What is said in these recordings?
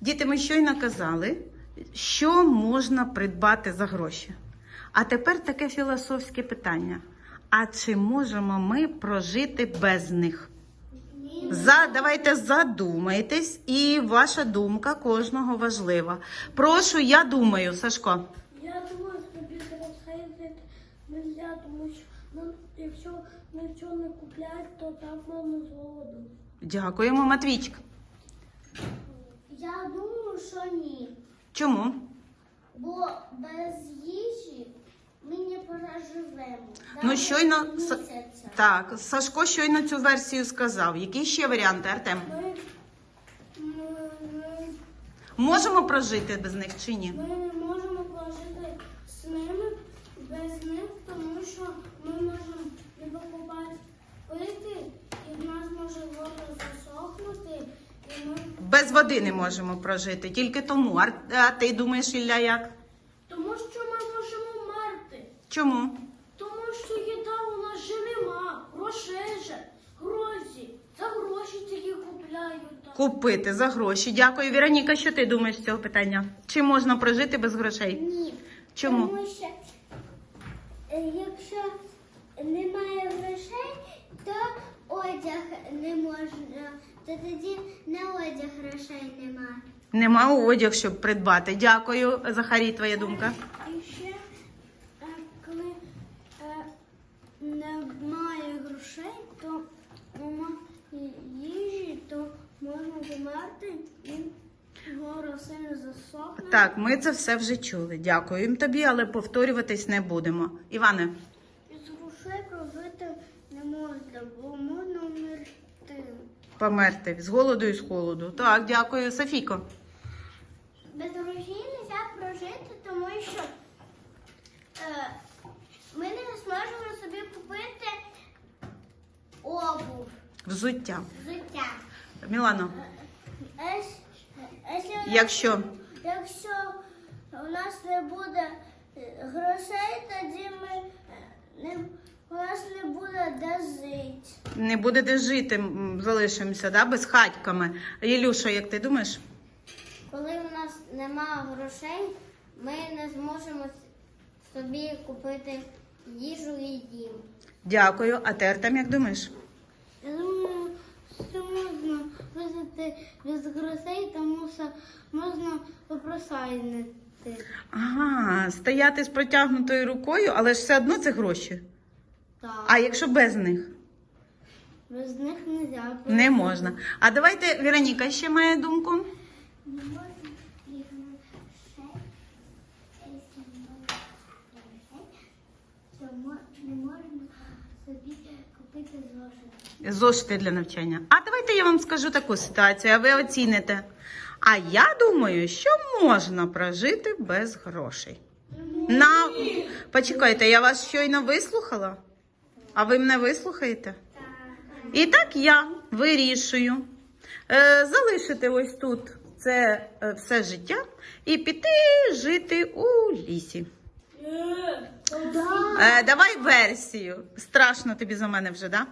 Діти, ми щойно казали, що можна придбати за гроші. А тепер таке філософське питання: а чи можемо ми прожити без них? За, давайте задумайтесь, і ваша думка кожного важлива. Прошу, я думаю, Сашко. Я думаю, що без грошей нельзя, тому що ну, якщо нічого не купляють, то так можна з голоду. Дякуємо, Матвійчик. Я думаю, що ні. Чому? Бо без їжі ми не проживемо. Ну, щойно місяця. Так, Сашко щойно цю версію сказав. Які ще варіанти, Артем? Ми, ми, Можемо прожити без них чи ні? ми не можемо прожити з ними без них, тому що ми можемо не покупати пити, і в нас може вода засохнути, і ми Без води не можемо прожити, тільки тому. А, а ти думаєш, Ілля, як? Тому що ми можемо вмерти. Чому? Тому що їда у нас же нема, грошей же, гроші. За гроші тільки купляють. там. Купити за гроші. Дякую. Віроніка, що ти думаєш з цього питання? Чи можна прожити без грошей? Ні. Чому? Тому що е, якщо немає грошей, то одяг не можна, то тоді на одяг грошей немає. Нема одяг, щоб придбати. Дякую, Захарій, твоя думка. І ще е, коли е, немає грошей, то немає їжі, то можна померти і гора сильно засохне. Так, ми це все вже чули. Дякуємо тобі, але повторюватись не будемо. Іване, Із грошей прожити не можна, бо можна вмерти. померти з голоду і з холоду. Так, дякую, Софійко. Без грошей не можна прожити, тому що е, ми не зможемо собі купити обув, Взуття. взуття. Мілано, А с- а Якщо, якщо якщо у нас не буде е, грошей, тоді ми е, не, у нас не буде де жити. не буде де жити, м, залишимося да, без хатьками. Ілюша, як ти думаєш? Коли у нас немає грошей, ми не зможемо собі купити їжу і дім. Дякую. А ти Артем, як думаєш? Я думаю, що можна вижити без грошей, тому що можна попросайнити. Ага, стояти з протягнутою рукою, але ж все одно це гроші. Так. А якщо без них? Без них не можна. Не можна. А давайте Вероніка ще має думку. Не можна собі купити зошит. Зошити для навчання. А давайте я вам скажу таку ситуацію, а ви оціните. А я думаю, що можна прожити без грошей. На... Почекайте, я вас щойно вислухала? А ви мене вислухаєте? І так я вирішую е, залишити ось тут це е, все життя і піти жити у лісі. Е, давай версію. Страшно тобі за мене вже, да?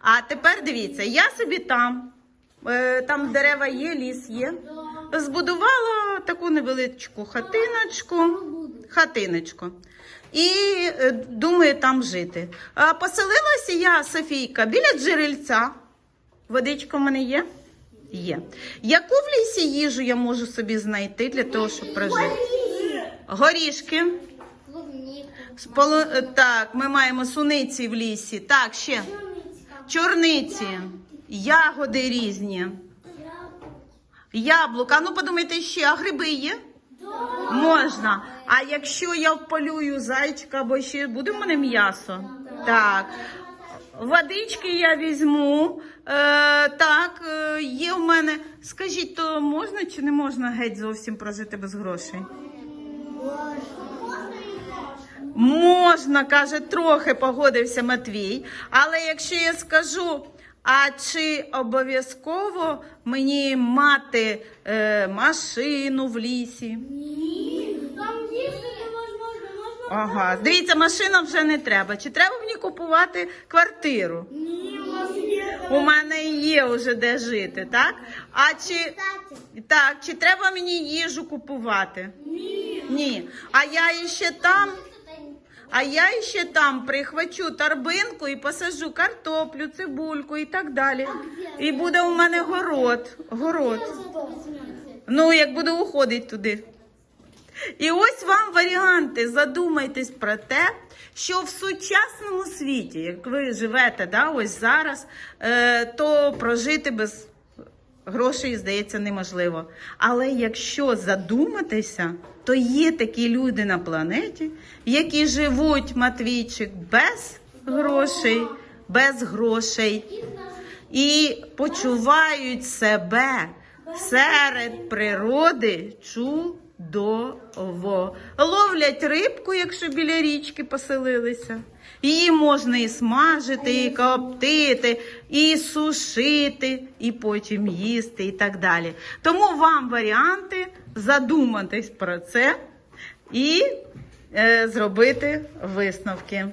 А тепер дивіться, я собі там, е, там дерева є, ліс є. Збудувала таку невеличку хатиночку. Хатиночку. І е, думаю там жити. А поселилася я, Софійка, біля джерельця. Водичка в мене є? Є. Яку в лісі їжу я можу собі знайти для того, щоб прожити? Горішки. Клубніку. Е, Так, ми маємо суниці в лісі. Так, ще. Чорниці, ягоди різні, яблука. Ну, подумайте ще, а гриби є? Можна. А якщо я вполюю зайчика, або ще буде в мене м'ясо? Так. Водички я візьму. Е, так, е, є в мене. Скажіть, то можна чи не можна геть зовсім прожити без грошей? Можна, каже, трохи погодився Матвій. Але якщо я скажу, а чи обов'язково мені мати е, машину в лісі? Ні, там можна. Ага, дивіться, машина вже не треба. Чи треба мені купувати квартиру? Ні, у нас є У мене є вже де жити, так? А чи так, чи треба мені їжу купувати? ні. Ні. А я іще там. А я ще там прихвачу торбинку і посажу картоплю, цибульку і так далі. І буде у мене город. Город. Ну, як буду уходити туди. І ось вам варіанти. Задумайтесь про те, що в сучасному світі, як ви живете да, ось зараз, е, то прожити без грошей, здається, неможливо. Але якщо задуматися, то є такі люди на планеті, які живуть, Матвійчик, без грошей, без грошей і почувають себе серед природи чудово. Ловлять рибку, якщо біля річки поселилися. Її можна і смажити, і коптити, і сушити, і потім їсти, і так далі. Тому вам варіанти задуматись про це і е, зробити висновки.